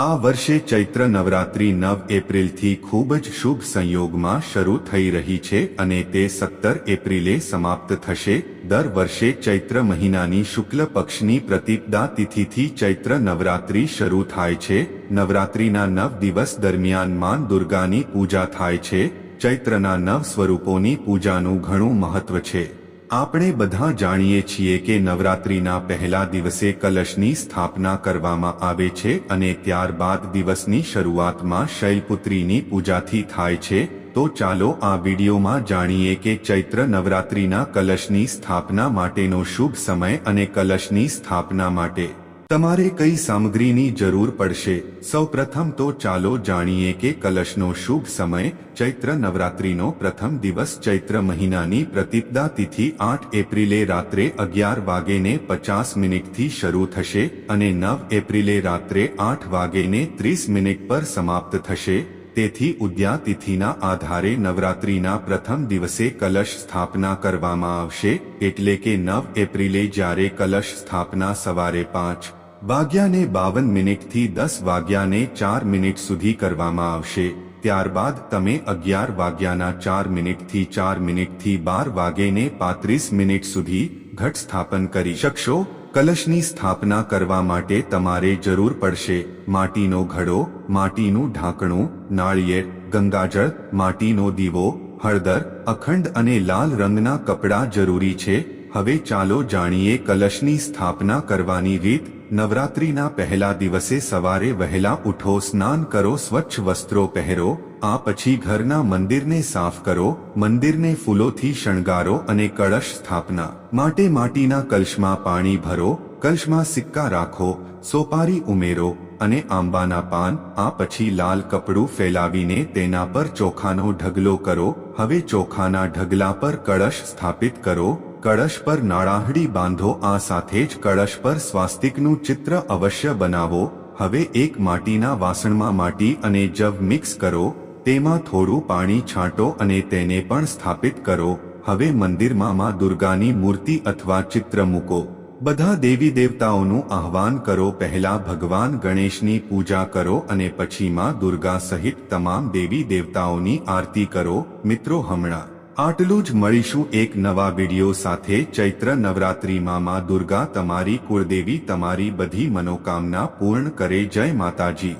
આ વર્ષે ચૈત્ર નવરાત્રી નવ એપ્રિલથી ખૂબ જ શુભ સંયોગમાં શરૂ થઈ રહી છે અને તે સત્તર એપ્રિલે સમાપ્ત થશે. દર વર્ષે ચૈત્ર મહિનાની શુક્લ પક્ષની પ્રતિપદા તિથિથી ચૈત્ર નવરાત્રી શરૂ થાય છે. નવરાત્રીના નવ દિવસ દરમિયાનમાં દુર્ગાની પૂજા થાય છે. ચૈત્રના નવ સ્વરૂપોની પૂજાનું ઘણું મહત્વ છે. આપણે બધા જાણીએ છીએ કે નવરાત્રીના પહેલા દિવસે કલશની સ્થાપના કરવામાં આવે છે અને ત્યારબાદ દિવસની શરૂઆતમાં શૈલપુત્રીની પૂજાથી થાય છે. તો ચાલો આ વિડીયોમાં જાણીએ કે ચૈત્ર નવરાત્રીના કલશની સ્થાપના માટેનો શુભ સમય અને કલશની સ્થાપના માટે તમારે કઈ સામગ્રીની જરૂર પડશે? સૌપ્રથમ તો ચાલો જાણીએ કે કલશનો શુભ સમય, ચૈત્ર નવરાત્રીનો પ્રથમ દિવસ, ચૈત્ર મહિનાની પ્રતિપદા તિથિ આઠ એપ્રિલે રાત્રે અગિયાર વાગેને પચાસ મિનિટથી શરૂ થશે અને નવ એપ્રિલે રાત્રે આઠ વાગેને ત્રીસ મિનિટ પર સમાપ્ત થશે. તેથી ઉદ્યા તિથિના આધારે નવરાત્રીના પ્રથમ દિવસે કલશ સ્થાપના કરવામાં આવશે, એટલે કે નવ એપ્રિલે જ્યારે કલશ સ્થાપના સવારે પાંચ વાગ્યાને બાવન મિનિટથી દસ વાગ્યાને ચાર મિનિટ સુધી કરવામાં આવશે. ત્યારબાદ તમે અગિયાર વાગ્યાના ચાર મિનિટથી ચાર મિનિટથી બાર વાગેને પાંત્રીસ મિનિટ સુધી ઘટ સ્થાપન કરી શકશો. કલશની સ્થાપના કરવા માટે તમારે જરૂર પડશે માટીનો ઘડો, માટીનું ઢાંકણું, નાળિયેર, ગંગાજળ, માટીનો દીવો, હળદર, અખંડ અને લાલ રંગના કપડાં જરૂરી છે. હવે ચાલો જાણીએ કલશની સ્થાપના કરવાની રીત નવરાત્રીના પહેલા દિવસે સવારે વહેલા ઉઠો, સ્નાન કરો, સ્વચ્છ વસ્ત્રો પહેરો, આ પછી ઘરના મંદિરને સાફ કરો, મંદિરને ફૂલોથી શણગારો અને કળશ સ્થાપના. માટે માટીના કલશમાં પાણી ભરો, કલશમાં સિક્કા રાખો, સોપારી ઉમેરો અને આંબાના પાન, આ પછી લાલ કપડું ફેલાવીને તેના પર ચોખાનો ઢગલો કરો, હવે ચોખાના ઢગલા પર કળશ સ્થાપિત કરો કળશ પર નાળાહડી બાંધો, આ સાથે જ કળશ પર સ્વાસ્તિકનું ચિત્ર અવશ્ય બનાવો. હવે એક માટીના વાસણમાં માટી અને જવ મિક્સ કરો, તેમાં થોડું પાણી છાંટો અને તેને પણ સ્થાપિત કરો. હવે મંદિરમાં માં દુર્ગાની મૂર્તિ અથવા ચિત્ર મૂકો. બધા દેવી દેવતાઓનું આહ્વાન કરો, પહેલા ભગવાન ગણેશની પૂજા કરો અને પછી માં દુર્ગા સહિત તમામ દેવી દેવતાઓની આરતી કરો. મિત્રો હમણાં આટલું જ મળીશું એક નવા વીડિયો સાથે ચૈત્ર નવરાત્રિમાં. માં દુર્ગા તમારી કુળદેવી તમારી બધી મનોકામના પૂર્ણ કરે. જય માતાજી.